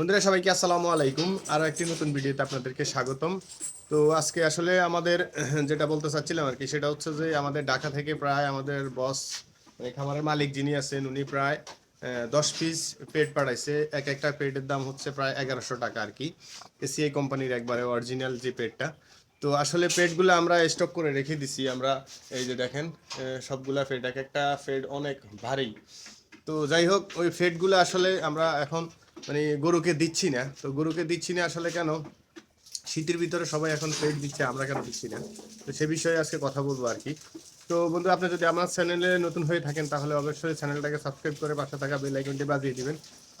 বন্ধুরা, সবাইকে আসসালামু আলাইকুম। আরও একটি নতুন ভিডিওতে আপনাদেরকে স্বাগতম। তো আজকে আসলে আমাদের যেটা বলতে চাচ্ছিলাম আর কি, সেটা হচ্ছে যে আমাদের ঢাকা থেকে প্রায় আমাদের বস মানে খামারের মালিক যিনি আছেন, উনি প্রায় দশ পিস পেড পাঠাইছে। এক একটা পেডের দাম হচ্ছে প্রায় এগারোশো টাকা আর কি। এসিআই কোম্পানির একবারে অরিজিনাল যে পেডটা তো আসলে পেডগুলো আমরা স্টক করে রেখে দিছি। আমরা এই যে দেখেন সবগুলা ফেড এক একটা ফেড অনেক ভারী। তো যাই হোক, ওই ফেডগুলো আসলে আমরা এখন মানে গরুকে দিচ্ছি না। তো গরুকে দিচ্ছি না আসলে কেন? শীতের ভিতরে সবাই এখন ফেড দিচ্ছে, আমরা কেন দিচ্ছি না? তো সে বিষয়ে আজকে কথা বলব আর কি। তো বন্ধু, আপনি যদি আমার চ্যানেলে নতুন হয়ে থাকেন, তাহলে অবশ্যই চ্যানেলটাকে সাবস্ক্রাইব করে পাশে থাকা বেল আইকনটি বাজিয়ে দিবেন।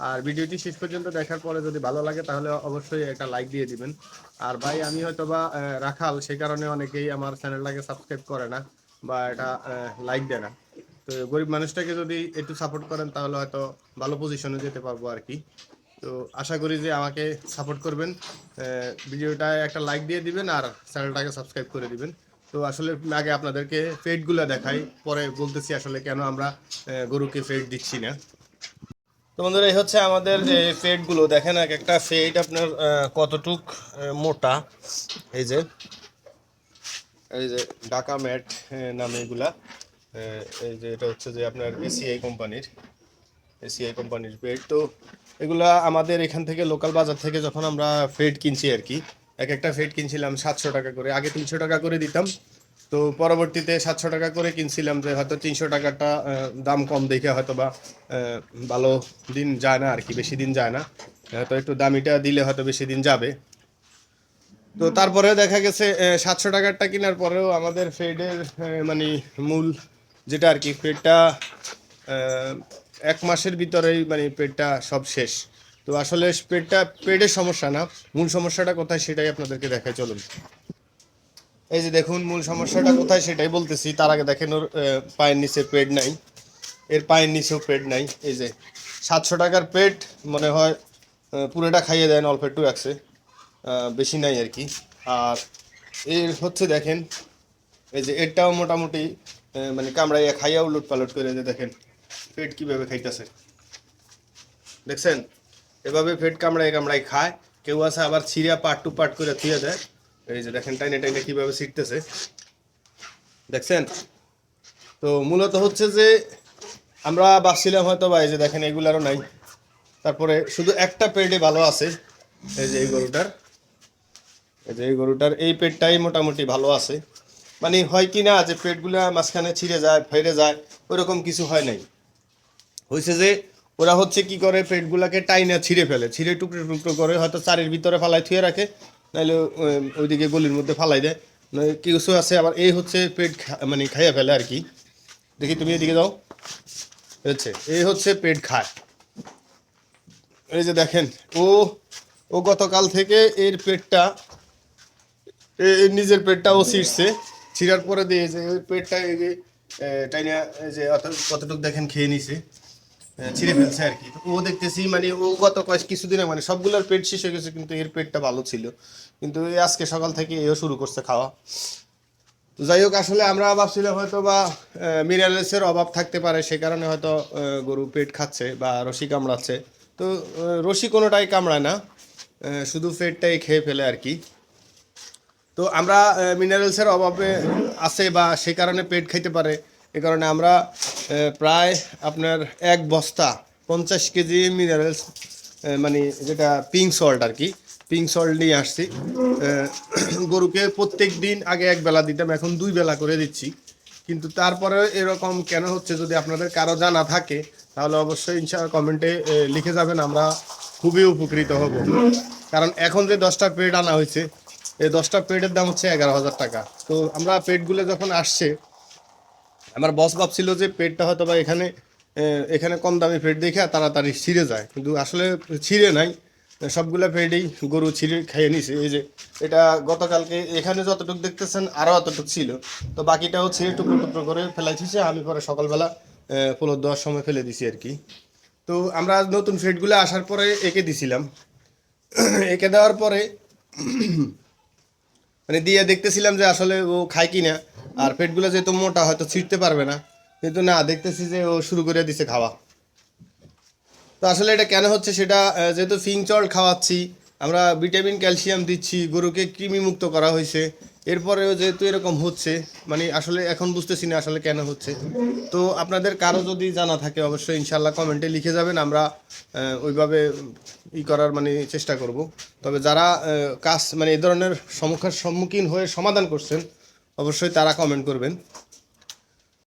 আর ভিডিওটি শেষ পর্যন্ত দেখার পরে যদি ভালো লাগে, তাহলে অবশ্যই একটা লাইক দিয়ে দিবেন। আর ভাই, আমি হয়তো বা রাখাল সেই কারণে অনেকেই আমার চ্যানেলটাকে সাবস্ক্রাইব করে না বা এটা লাইক দেয় না। তো গরিব মানুষটাকে যদি একটু সাপোর্ট করেন, তাহলে হয়তো ভালো পজিশনে যেতে পারব আর কি। তো আশা করি যে আমাকে সাপোর্ট করবেন। ভিডিওটা একটা লাইক দিয়ে দিবেন আর চ্যানেলটাকে সাবস্ক্রাইব করে দিবেন। তো আসলে আগে আপনাদেরকে ফেডগুলো দেখাই, পরে বলতেছি আসলে কেন আমরা গরুকে ফেড দিচ্ছি না। তো বন্ধুরা, এই হচ্ছে আমাদের যে ফেডগুলো দেখেন এক একটা ফেড আপনার কতটুক মোটা। এই যে এই যে ঢাকা ম্যাট নামে এগুলা। এই যে এটা হচ্ছে যে আপনার এসিআই কোম্পানির এসিআই কোম্পানির ফেড তো এগুলা আমাদের এখান থেকে লোকাল বাজার থেকে যখন আমরা ফেড কিনছি আর কি, এক একটা ফেড কিনছিলাম সাতশো টাকা করে, আগে তিনশো টাকা করে দিতাম। তো পরবর্তীতে সাতশো টাকা করে কিনছিলাম যে হয়তো তিনশো টাকাটা দাম কম দেখে হয়তো বা ভালো দিন যায় না আর কি, বেশি দিন যায় না। হয়তো একটু দামিটা দিলে হয়তো বেশি দিন যাবে। তো তারপরেও দেখা গেছে সাতশো টাকারটা কেনার পরেও আমাদের ফেডের মানে মূল যেটা আর কি পেটটা এক মাসের ভিতরেই মানে পেটটা সব শেষ। তো আসলে পেটটা পেটের সমস্যা না, মূল সমস্যাটা কোথায় সেটাই আপনাদেরকে দেখায়, চলুন। এই যে দেখুন, মূল সমস্যাটা কোথায় সেটাই বলতেছি। তার আগে দেখেন ওর পায়ের নিচে পেট নাই। এর পায়ের নিচেও পেট নাই। এই যে সাতশো টাকার পেট, মনে হয় পুরোটা খাইয়ে দেন, অল্প একটু আছে বেশি নাই আর কি। আর এর হচ্ছে দেখেন, এই যে এরটাও মোটামুটি মানে কামড়াইয়া খাইয়া উলট পালট করে যে দেখেন পেট কীভাবে খাইতেছে? দেখছেন? এভাবে পেট কামড়াই কামড়াই খায়। কেউ আছে আবার ছিঁড়া পাট টু পাট করে থুয়ে দেয়। এই যে দেখেন, টাইনে টাইনে কীভাবে ছিটতেছে দেখছেন? তো মূলত হচ্ছে যে, আমরা ভাবছিলাম হয়তো বা এই যে দেখেন, এগুলারও নাই। তারপরে শুধু একটা পেটে ভালো আছে। এই যে এই গরুটার। এই যে এই গরুটার, এই পেটটাই মোটামুটি ভালো আছে। মানে হয় কি না যে পেটগুলা মাঝখানে ছিঁড়ে যায় ফেরে যায় ওইরকম কিছু হয় নাই। হয়েছে যে ওরা হচ্ছে কি করে পেটগুলাকে টাইনা ছিঁড়ে ফেলে, ছিঁড়ে টুকরো টুকরো করে হয়তো চারের ভিতরে ফালাই থুয়ে রাখে নাহলে ওইদিকে গলির মধ্যে ফালাই দেয়। কিছু আছে, আবার এই হচ্ছে পেট মানে খাইয়া ফেলে আর কি। দেখি তুমি এদিকে যাও। হচ্ছে, এই হচ্ছে পেট খায়। এই যে দেখেন, ও ও গতকাল থেকে এর পেটটা এর নিজের পেটটা ও ছিঁড়ছে। ছিঁড়ার পরে দিয়ে যে পেটটা এই যে টাইনা যে কতটুকু দেখেন খেয়ে নিছে। ছিঁড়ে ফেলছে আর কি। ও দেখতেছি মানে ও গত কয়েক কিছুদিন মানে সবগুলোর পেট শেষ হয়ে গেছে, কিন্তু এর পেটটা ভালো ছিল। কিন্তু আজকে সকাল থেকে এও শুরু করছে খাওয়া। তো যাই হোক, আসলে আমরা ভাবছিলাম হয়তো বা মিনারেলসের অভাব থাকতে পারে, সে কারণে হয়তো গরু পেট খাচ্ছে বা রশি কামড়াচ্ছে। তো রশি কোনোটাই কামড়ায় না শুধু পেটটাই খেয়ে ফেলে আর কি। তো আমরা মিনারেলসের অভাবে আছে বা সে কারণে পেট খাইতে পারে এ কারণে আমরা প্রায় আপনার এক বস্তা পঞ্চাশ কেজি মিনারেলস মানে যেটা পিঙ্ক সল্ট আর কি পিঙ্ক সল্ট নিয়ে আসছি। গরুকে প্রত্যেক দিন আগে এক বেলা দিতাম, এখন দুই বেলা করে দিচ্ছি। কিন্তু তারপরে এরকম কেন হচ্ছে যদি আপনাদের কারও জানা থাকে, তাহলে অবশ্যই ইনশাআল্লাহ কমেন্টে লিখে যাবেন, আমরা খুবই উপকৃত হব। কারণ এখন যে দশটা পেড আনা হয়েছে এই দশটা পেডের দাম হচ্ছে এগারো হাজার টাকা। তো আমরা পেডগুলো যখন আসছে আমার বস ভাবছিল যে পেটটা হয়তো বা এখানে এখানে কম দামি পেট দেখে তাড়াতাড়ি ছিঁড়ে যায়। কিন্তু আসলে ছিঁড়ে নাই। সবগুলো পেটেই গরু ছিঁড়ে খেয়ে নিছে। এই যে এটা গতকালকে এখানে যতটুকু দেখতেছেন আরও অতটুকু ছিল। তো বাকিটাও ছিঁড়ে টুকরো টুকরো করে ফেলাইছে। আমি পরে সকালবেলা পুনর দেওয়ার সময় ফেলে দিছি আর কি। তো আমরা নতুন ফেটগুলো আসার পরে এঁকে দিছিলাম। এঁকে দেওয়ার পরে মানে দিয়ে দেখতেছিলাম যে আসলে ও খায় কি না আর পেটগুলো যেহেতু মোটা, হয়তো ছিঁড়তে পারবে না। কিন্তু না, দেখতেছি যে ও শুরু করে দিছে খাওয়া। তো আসলে এটা কেন হচ্ছে সেটা যেহেতু ফিংচল খাওয়াচ্ছি, আমরা ভিটামিন, ক্যালসিয়াম দিচ্ছি, গরুকে কৃমি মুক্ত করা হয়েছে। এরপরেও যেহেতু এরকম হচ্ছে মানে আসলে এখন বুঝতেছি না আসলে কেন হচ্ছে। তো আপনাদের কারও যদি জানা থাকে, অবশ্যই ইনশাল্লাহ কমেন্টে লিখে যাবেন, আমরা ওইভাবে ই করার মানে চেষ্টা করব। তবে যারা কাজ মানে এ ধরনের সমস্যার সম্মুখীন হয়ে সমাধান করছেন অবশ্যই তারা কমেন্ট করবেন।